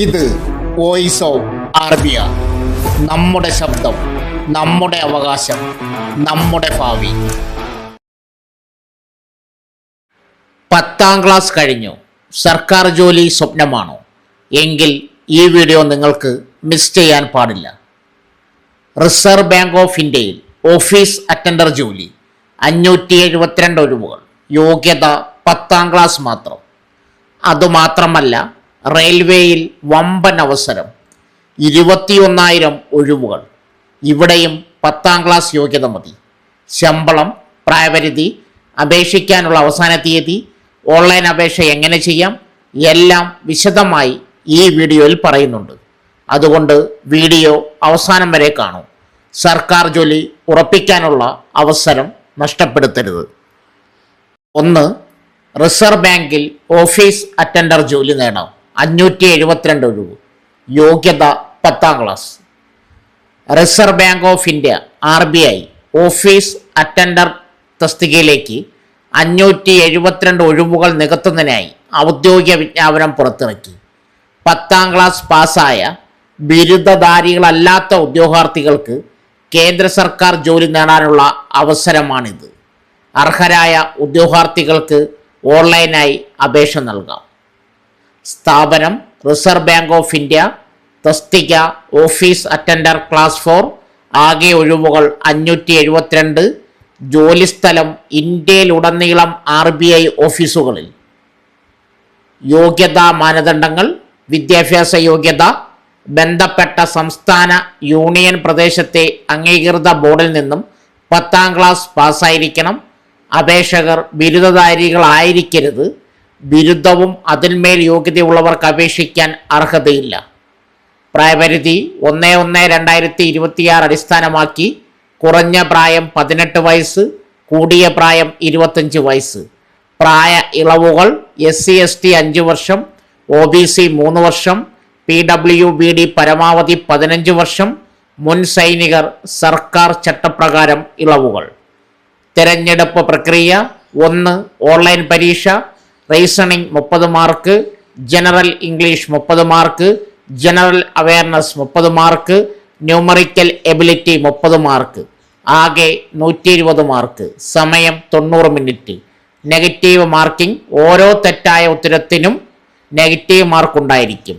ഇത് voice of Arabiya നമ്മുടെ ശബ്ദം നമ്മുടെ അവകാശം നമ്മുടെ ഭാവി. പത്താം ക്ലാസ് കഴിഞ്ഞു. സർക്കാർ ജോലി സ്വപ്നമാണോ? എങ്കിൽ ഈ വീഡിയോ നിങ്ങൾക്ക് മിസ് ചെയ്യാൻ പാടില്ല. റിസർവ് ബാങ്ക് ഓഫ് ഇന്ത്യയിൽ ഓഫീസ് അറ്റൻഡർ ജോലി അഞ്ഞൂറ്റി എഴുപത്തിരണ്ട് ഒഴിവുകൾ. യോഗ്യത പത്താം ക്ലാസ് മാത്രം. അതുമാത്രമല്ല റെയിൽവേയിൽ വമ്പൻ അവസരം ഇരുപത്തിയൊന്നായിരം ഒഴിവുകൾ. ഇവിടെയും പത്താം ക്ലാസ് യോഗ്യത മതി. ശമ്പളം പ്രായപരിധി അപേക്ഷിക്കാനുള്ള അവസാന തീയതി ഓൺലൈൻ അപേക്ഷ എങ്ങനെ ചെയ്യാം എല്ലാം വിശദമായി ഈ വീഡിയോയിൽ പറയുന്നുണ്ട്. അതുകൊണ്ട് വീഡിയോ അവസാനം വരെ കാണൂ. സർക്കാർ ജോലി ഉറപ്പിക്കാനുള്ള അവസരം നഷ്ടപ്പെടുത്തരുത്. ഒന്ന് റിസർവ് ബാങ്കിൽ ഓഫീസ് അറ്റൻഡർ ജോലി നേടാം. അഞ്ഞൂറ്റി എഴുപത്തിരണ്ട് ഒഴിവ് യോഗ്യത പത്താം class Reserve Bank of India R B I office attender തസ്തികയിലേക്ക് അഞ്ഞൂറ്റി എഴുപത്തിരണ്ട് ഒഴിവുകൾ നികത്തുന്നതിനായി ഔദ്യോഗിക വിജ്ഞാപനം പുറത്തിറക്കി. പത്താം ക്ലാസ് പാസ്സായ ബിരുദധാരികളല്ലാത്ത ഉദ്യോഗാർത്ഥികൾക്ക് കേന്ദ്ര സർക്കാർ ജോലി നേടാനുള്ള അവസരമാണിത്. അർഹരായ ഉദ്യോഗാർത്ഥികൾക്ക് ഓൺലൈനായി അപേക്ഷ നൽകാം. സ്ഥാപനം റിസർവ് ബാങ്ക് ഓഫ് ഇന്ത്യ തസ്തിക ഓഫീസ് അറ്റൻഡർ ക്ലാസ് ഫോർ ആകെ ഒഴിവുകൾ അഞ്ഞൂറ്റി എഴുപത്തിരണ്ട് ജോലിസ്ഥലം ഇന്ത്യയിലുടനീളം ആർ ബി ഐ ഓഫീസുകളിൽ. യോഗ്യതാ മാനദണ്ഡങ്ങൾ വിദ്യാഭ്യാസ യോഗ്യത ബന്ധപ്പെട്ട സംസ്ഥാന യൂണിയൻ പ്രദേശത്തെ അംഗീകൃത ബോർഡിൽ നിന്നും പത്താം ക്ലാസ് പാസ്സായിരിക്കണം അപേക്ഷകർ ബിരുദധാരികളായിരിക്കരുത് ബിരുദവും അതിന്മേൽ യോഗ്യതയുള്ളവർക്ക് അപേക്ഷിക്കാൻ അർഹതയില്ല. പ്രായപരിധി ഒന്ന് ഒന്ന് രണ്ടായിരത്തി ഇരുപത്തിയാറ് അടിസ്ഥാനമാക്കി കുറഞ്ഞ പ്രായം പതിനെട്ട് വയസ്സ് കൂടിയ പ്രായം ഇരുപത്തഞ്ച് വയസ്സ്. പ്രായ ഇളവുകൾ എസ് സി എസ് ടി അഞ്ച് വർഷം ഒ ബി സി മൂന്ന് വർഷം പി ഡബ്ല്യു ബി ഡി പരമാവധി പതിനഞ്ച് വർഷം മുൻ സൈനികർ സർക്കാർ ചട്ടപ്രകാരം ഇളവുകൾ. തിരഞ്ഞെടുപ്പ് പ്രക്രിയ ഒന്ന് ഓൺലൈൻ പരീക്ഷ റീസണിംഗ് മുപ്പത് മാർക്ക് ജനറൽ ഇംഗ്ലീഷ് മുപ്പത് മാർക്ക് ജനറൽ അവയർനെസ് മുപ്പത് മാർക്ക് ന്യൂമറിക്കൽ എബിലിറ്റി മുപ്പത് മാർക്ക്. ആകെ നൂറ്റി ഇരുപത് മാർക്ക്. സമയം തൊണ്ണൂറ് മിനിറ്റ്. നെഗറ്റീവ് മാർക്കിംഗ് ഓരോ തെറ്റായ ഉത്തരത്തിനും നെഗറ്റീവ് മാർക്ക് ഉണ്ടായിരിക്കും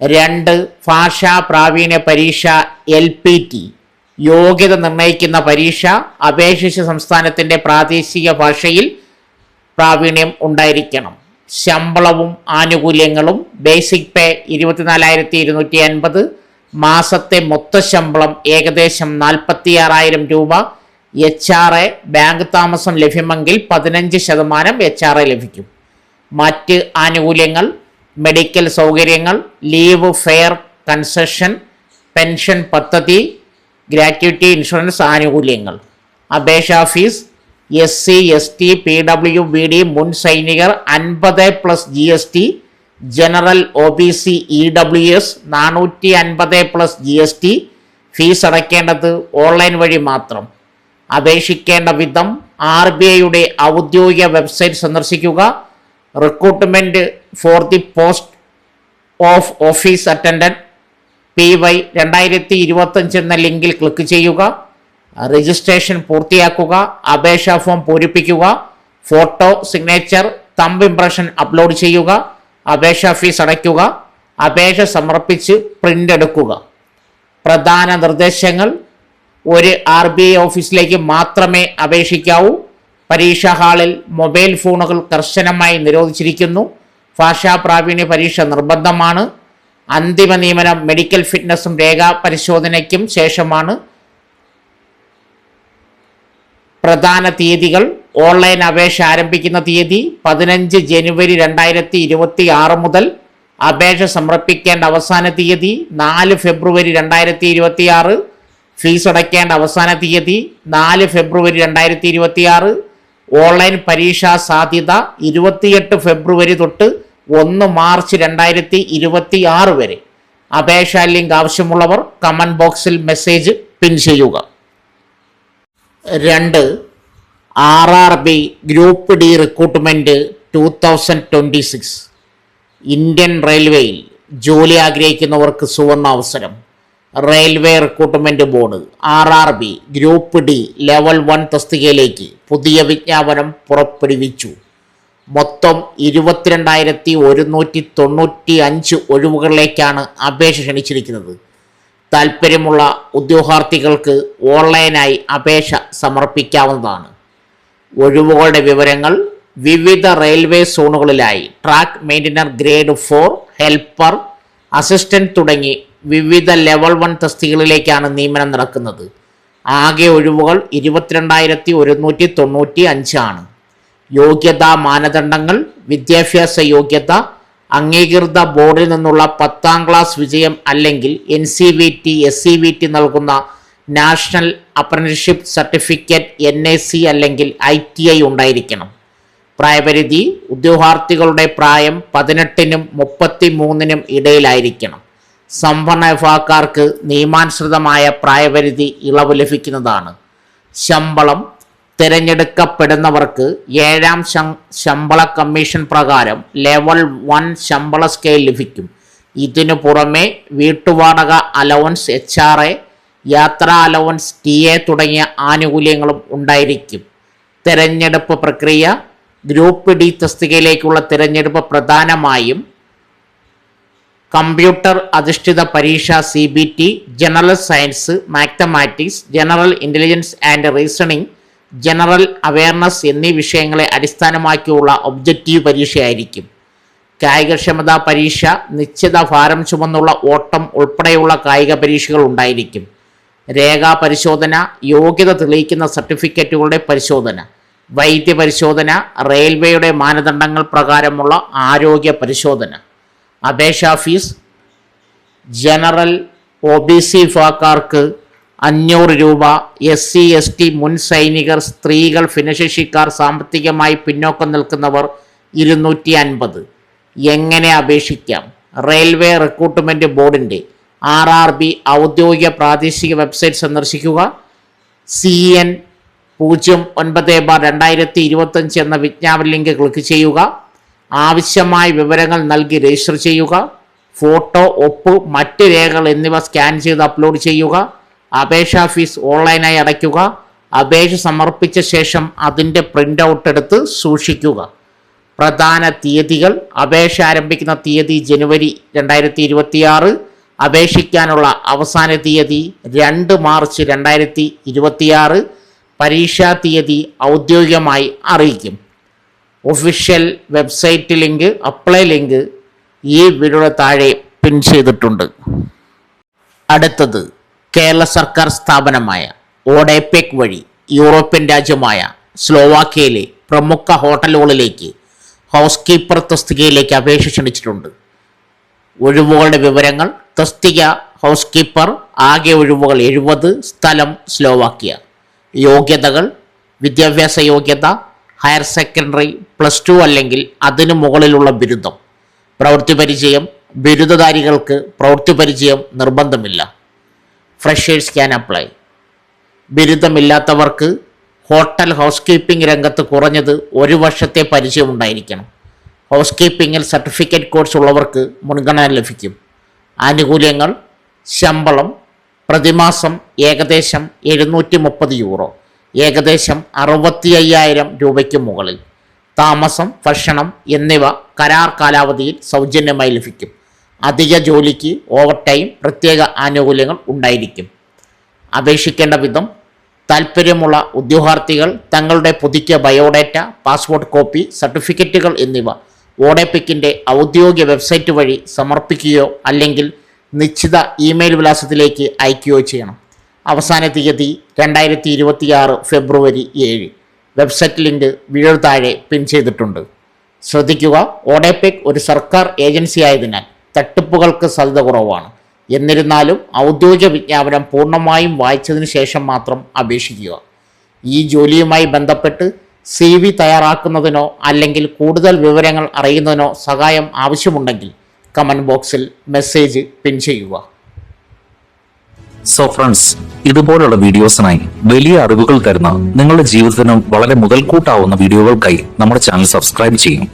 രണ്ട് ഭാഷാ പ്രാവീണ്യ പരീക്ഷ എൽ പി ടി. യോഗ്യത നിർണയിക്കുന്ന പരീക്ഷ അപേക്ഷിച്ച സംസ്ഥാനത്തിന്റെ പ്രാദേശിക ഭാഷയിൽ പ്രാവീണ്യം ഉണ്ടായിരിക്കണം. ശമ്പളവും ആനുകൂല്യങ്ങളും ബേസിക് പേ ഇരുപത്തിനാലായിരത്തി ഇരുന്നൂറ്റി അൻപത് മാസത്തെ മൊത്ത ശമ്പളം ഏകദേശം നാൽപ്പത്തിയാറായിരം രൂപ എച്ച് ആർ എ ബാങ്ക് താമസം ലഭ്യമെങ്കിൽ പതിനഞ്ച് ശതമാനം എച്ച് ആർ എ ലഭിക്കും. മറ്റ് ആനുകൂല്യങ്ങൾ മെഡിക്കൽ സൗകര്യങ്ങൾ ലീവ് ഫെയർ കൺസെഷൻ പെൻഷൻ പദ്ധതി ഗ്രാറ്റുവിറ്റി ഇൻഷുറൻസ് ആനുകൂല്യങ്ങൾ. അപേക്ഷാ fees S C S T P W B D മുൻ സൈനികർ അൻപത് plus G S T general O B C E W S നാനൂറ്റി അൻപത് plus G S T fees അടയ്ക്കേണ്ടത് online വഴി മാത്രം. അപേക്ഷിക്കേണ്ട വിധം ആർ ബി ഐയുടെ ഔദ്യോഗിക വെബ്സൈറ്റ് സന്ദർശിക്കുക. Recruitment for the post of office attendant P Y രണ്ടായിരത്തി ഇരുപത്തഞ്ച് എന്ന ലിങ്കിൽ ക്ലിക്ക് ചെയ്യുക. രജിസ്ട്രേഷൻ പൂർത്തിയാക്കുക അപേക്ഷാ ഫോം പൂരിപ്പിക്കുക photo signature thumb impression upload ചെയ്യുക അപേക്ഷാ ഫീസ് അടയ്ക്കുക അപേക്ഷ സമർപ്പിച്ച് പ്രിന്റ് എടുക്കുക. പ്രധാന നിർദ്ദേശങ്ങൾ ഒരു ആർ ബി ഐ ഓഫീസിലേക്ക് മാത്രമേ അപേക്ഷിക്കാവൂ. പരീക്ഷാ ഹാളിൽ മൊബൈൽ ഫോണുകൾ കർശനമായി നിരോധിച്ചിരിക്കുന്നു. ഭാഷാ പ്രാവീണ്യ പരീക്ഷ നിർബന്ധമാണ്. അന്തിമ നിയമനം മെഡിക്കൽ ഫിറ്റ്നസും രേഖാ പരിശോധനയ്ക്കും ശേഷമാണ്. പ്രധാന തീയതികൾ. ഓൺലൈൻ അപേക്ഷ ആരംഭിക്കുന്ന തീയതി പതിനഞ്ച് ജനുവരി രണ്ടായിരത്തി ഇരുപത്തി ആറ് മുതൽ അപേക്ഷ സമർപ്പിക്കേണ്ട അവസാന തീയതി നാല് ഫെബ്രുവരി രണ്ടായിരത്തി ഇരുപത്തി ആറ് ഫീസ് അടയ്ക്കേണ്ട അവസാന തീയതി നാല് ഫെബ്രുവരി രണ്ടായിരത്തി ഇരുപത്തി ആറ് ഓൺലൈൻ പരീക്ഷാ സാധ്യത ഇരുപത്തിയെട്ട് ഫെബ്രുവരി തൊട്ട് ഒന്ന് മാർച്ച് രണ്ടായിരത്തി ഇരുപത്തി ആറ് വരെ. അപേക്ഷാ ലിങ്ക് ആവശ്യമുള്ളവർ കമന്റ് ബോക്സിൽ മെസ്സേജ് പിൻ ചെയ്യുക. രണ്ട് R R B group D recruitment two thousand twenty six Indian റെയിൽവേയിൽ ജോലി ആഗ്രഹിക്കുന്നവർക്ക് സുവർണ അവസരം. Railway recruitment board R R B group D level one തസ്തികയിലേക്ക് പുതിയ വിജ്ഞാപനം പുറപ്പെടുവിച്ചു. മൊത്തം ഇരുപത്തിരണ്ടായിരത്തി ഒരുന്നൂറ്റി തൊണ്ണൂറ്റി അഞ്ച് ഒഴിവുകളിലേക്കാണ് അപേക്ഷ ക്ഷണിച്ചിരിക്കുന്നത്. താൽപ്പര്യമുള്ള ഉദ്യോഗാർത്ഥികൾക്ക് ഓൺലൈനായി അപേക്ഷ സമർപ്പിക്കാവുന്നതാണ്. ഒഴിവുകളുടെ വിവരങ്ങൾ വിവിധ railway സോണുകളിലായി. Track maintainer grade four helper assistant തുടങ്ങി വിവിധ ലെവൽ വൺ തസ്തികളിലേക്കാണ് നിയമനം നടക്കുന്നത്. ആകെ ഒഴിവുകൾ ഇരുപത്തിരണ്ടായിരത്തി ഒരുന്നൂറ്റി തൊണ്ണൂറ്റി അഞ്ചാണ് യോഗ്യതാ മാനദണ്ഡങ്ങൾ വിദ്യാഭ്യാസ യോഗ്യത അംഗീകൃത ബോർഡിൽ നിന്നുള്ള പത്താം ക്ലാസ് വിജയം അല്ലെങ്കിൽ N C V T S C V T നൽകുന്ന national apprenticeship certificate N A C അല്ലെങ്കിൽ ഐ ടി ഐ ഉണ്ടായിരിക്കണം. പ്രായപരിധി ഉദ്യോഗാർത്ഥികളുടെ പ്രായം പതിനെട്ടിനും മുപ്പത്തി മൂന്നിനും ഇടയിലായിരിക്കണം. സംവരണ വിഭാഗക്കാർക്ക് നിയമാനുസൃതമായ പ്രായപരിധി ഇളവ് ലഭിക്കുന്നതാണ്. ശമ്പളം തിരഞ്ഞെടുക്കപ്പെടുന്നവർക്ക് ഏഴാം ശമ്പള കമ്മീഷൻ പ്രകാരം ലെവൽ വൺ ശമ്പള സ്കെയിൽ ലഭിക്കും. ഇതിനു പുറമെ വീട്ടുവാടക അലവൻസ് എച്ച് ആർ എ യാത്രാ അലവൻസ് ടി എ തുടങ്ങിയ ആനുകൂല്യങ്ങളും ഉണ്ടായിരിക്കും. തിരഞ്ഞെടുപ്പ് പ്രക്രിയ ഗ്രൂപ്പ് ഡി തസ്തികയിലേക്കുള്ള തിരഞ്ഞെടുപ്പ് പ്രധാനമായും കമ്പ്യൂട്ടർ അധിഷ്ഠിത പരീക്ഷ C B T general science mathematics general intelligence and reasoning general awareness എന്നീ വിഷയങ്ങളെ അടിസ്ഥാനമാക്കിയുള്ള ഒബ്ജക്റ്റീവ് പരീക്ഷയായിരിക്കും. കായികക്ഷമതാ പരീക്ഷ നിശ്ചിത ഭാരം ചുമന്നുള്ള ഓട്ടം ഉൾപ്പെടെയുള്ള കായിക പരീക്ഷകൾ ഉണ്ടായിരിക്കും. രേഖാ പരിശോധന യോഗ്യത തെളിയിക്കുന്ന സർട്ടിഫിക്കറ്റുകളുടെ പരിശോധന വൈദ്യ പരിശോധന റെയിൽവേയുടെ മാനദണ്ഡങ്ങൾ പ്രകാരമുള്ള ആരോഗ്യ പരിശോധന. അപേക്ഷാ fees general O B C വിഭാഗക്കാർക്ക് അഞ്ഞൂറ് രൂപ. എസ് സി എസ് ടി മുൻ സൈനികർ സ്ത്രീകൾ ഭിന്നശേഷിക്കാർ സാമ്പത്തികമായി പിന്നോക്കം നിൽക്കുന്നവർ ഇരുന്നൂറ്റി അൻപത് എങ്ങനെ അപേക്ഷിക്കാം? റെയിൽവേ റിക്രൂട്ട്മെന്റ് ബോർഡിന്റെ ആർ ആർ ബി ഔദ്യോഗിക പ്രാദേശിക വെബ്സൈറ്റ് സന്ദർശിക്കുക. സി എൻ പൂജ്യം ഒൻപത് ബാർ രണ്ടായിരത്തി ഇരുപത്തഞ്ച് എന്ന വിജ്ഞാപന ലിങ്ക് ക്ലിക്ക് ചെയ്യുക. ആവശ്യമായ വിവരങ്ങൾ നൽകി രജിസ്റ്റർ ചെയ്യുക. ഫോട്ടോ ഒപ്പ് മറ്റ് രേഖകൾ എന്നിവ സ്കാൻ ചെയ്ത് അപ്ലോഡ് ചെയ്യുക. അപേക്ഷാ ഫീസ് ഓൺലൈനായി അടയ്ക്കുക. അപേക്ഷ സമർപ്പിച്ച ശേഷം അതിന്റെ പ്രിന്റ് ഔട്ട് എടുത്ത് സൂക്ഷിക്കുക. പ്രധാന തീയതികൾ. അപേക്ഷ ആരംഭിക്കുന്ന തീയതി ജനുവരി രണ്ടായിരത്തി ഇരുപത്തിയാറ് അപേക്ഷിക്കാനുള്ള അവസാന തീയതി രണ്ട് മാർച്ച് രണ്ടായിരത്തി ഇരുപത്തിയാറ് പരീക്ഷാ തീയതി ഔദ്യോഗികമായി അറിയിക്കും. Official website link apply link ഈ വീഡിയോയുടെ താഴെ പിൻ ചെയ്തിട്ടുണ്ട്. അടുത്തത് കേരള സർക്കാർ സ്ഥാപനമായ ഓഡേപെക് വഴി യൂറോപ്യൻ രാജ്യമായ സ്ലോവാക്യയിലെ പ്രമുഖ ഹോട്ടലുകളിലേക്ക് ഹൗസ് കീപ്പർ തസ്തികയിലേക്ക് അപേക്ഷ ക്ഷണിച്ചിട്ടുണ്ട്. ഒഴിവുകളുടെ വിവരങ്ങൾ തസ്തിക ഹൗസ് കീപ്പർ ആകെ ഒഴിവുകൾ എഴുപത് സ്ഥലം സ്ലോവാക്യ. യോഗ്യതകൾ വിദ്യാഭ്യാസ യോഗ്യത ഹയർ സെക്കൻഡറി പ്ലസ് ടു അല്ലെങ്കിൽ അതിനു മുകളിലുള്ള ബിരുദം. പ്രവൃത്തി പരിചയം ബിരുദധാരികൾക്ക് പ്രവൃത്തി പരിചയം നിർബന്ധമില്ല. Freshers can apply. ബിരുദമില്ലാത്തവർക്ക് hotel housekeeping രംഗത്ത് കുറഞ്ഞത് ഒരു വർഷത്തെ പരിചയം ഉണ്ടായിരിക്കണം. ഹൗസ് കീപ്പിങ്ങിൽ സർട്ടിഫിക്കറ്റ് കോഴ്സ് ഉള്ളവർക്ക് മുൻഗണന ലഭിക്കും. ആനുകൂല്യങ്ങൾ ശമ്പളം പ്രതിമാസം ഏകദേശം എഴുന്നൂറ്റി മുപ്പത് യൂറോ ഏകദേശം അറുപത്തി അയ്യായിരം രൂപയ്ക്ക് മുകളിൽ. താമസം ഭക്ഷണം എന്നിവ കരാർ കാലാവധിയിൽ സൗജന്യമായി ലഭിക്കും. അധിക ജോലിക്ക് ഓവർ ടൈം പ്രത്യേക ആനുകൂല്യങ്ങൾ ഉണ്ടായിരിക്കും. അപേക്ഷിക്കേണ്ട വിധം താൽപ്പര്യമുള്ള ഉദ്യോഗാർത്ഥികൾ തങ്ങളുടെ പുതുക്കിയ ബയോഡേറ്റ പാസ്പോർട്ട് കോപ്പി സർട്ടിഫിക്കറ്റുകൾ എന്നിവ ഓഡെപിക്കിന്റെ ഔദ്യോഗിക വെബ്സൈറ്റ് വഴി സമർപ്പിക്കുകയോ അല്ലെങ്കിൽ നിശ്ചിത ഇമെയിൽ വിലാസത്തിലേക്ക് അയക്കുകയോ ചെയ്യണം. അവസാന തീയതി രണ്ടായിരത്തി ഇരുപത്തിയാറ് ഫെബ്രുവരി ഏഴ്. വെബ്സൈറ്റ് ലിങ്ക് വീഴ് താഴെ പിൻ ചെയ്തിട്ടുണ്ട്. ശ്രദ്ധിക്കുക ഓഡെപെക് ഒരു സർക്കാർ ഏജൻസി ആയതിനാൽ തട്ടിപ്പുകൾക്ക് സാധ്യത കുറവാണ്. എന്നിരുന്നാലും ഔദ്യോഗിക വിജ്ഞാപനം പൂർണമായും വായിച്ചതിന് ശേഷം മാത്രം അപേക്ഷിക്കുക. ഈ ജോലിയുമായി ബന്ധപ്പെട്ട് സി വി തയ്യാറാക്കുന്നതിനോ അല്ലെങ്കിൽ കൂടുതൽ വിവരങ്ങൾ അറിയുന്നതിനോ സഹായം ആവശ്യമുണ്ടെങ്കിൽ കമന്റ് ബോക്സിൽ മെസ്സേജ് പിൻ ചെയ്യുക. സോ ഫ്രണ്ട്സ് ഇതുപോലുള്ള വീഡിയോസിനായി വലിയ അറിവുകൾ തരുന്ന നിങ്ങളുടെ ജീവിതത്തിനും വളരെ മുതൽക്കൂട്ടാവുന്ന വീഡിയോകൾക്കായി നമ്മുടെ ചാനൽ സബ്സ്ക്രൈബ് ചെയ്യും.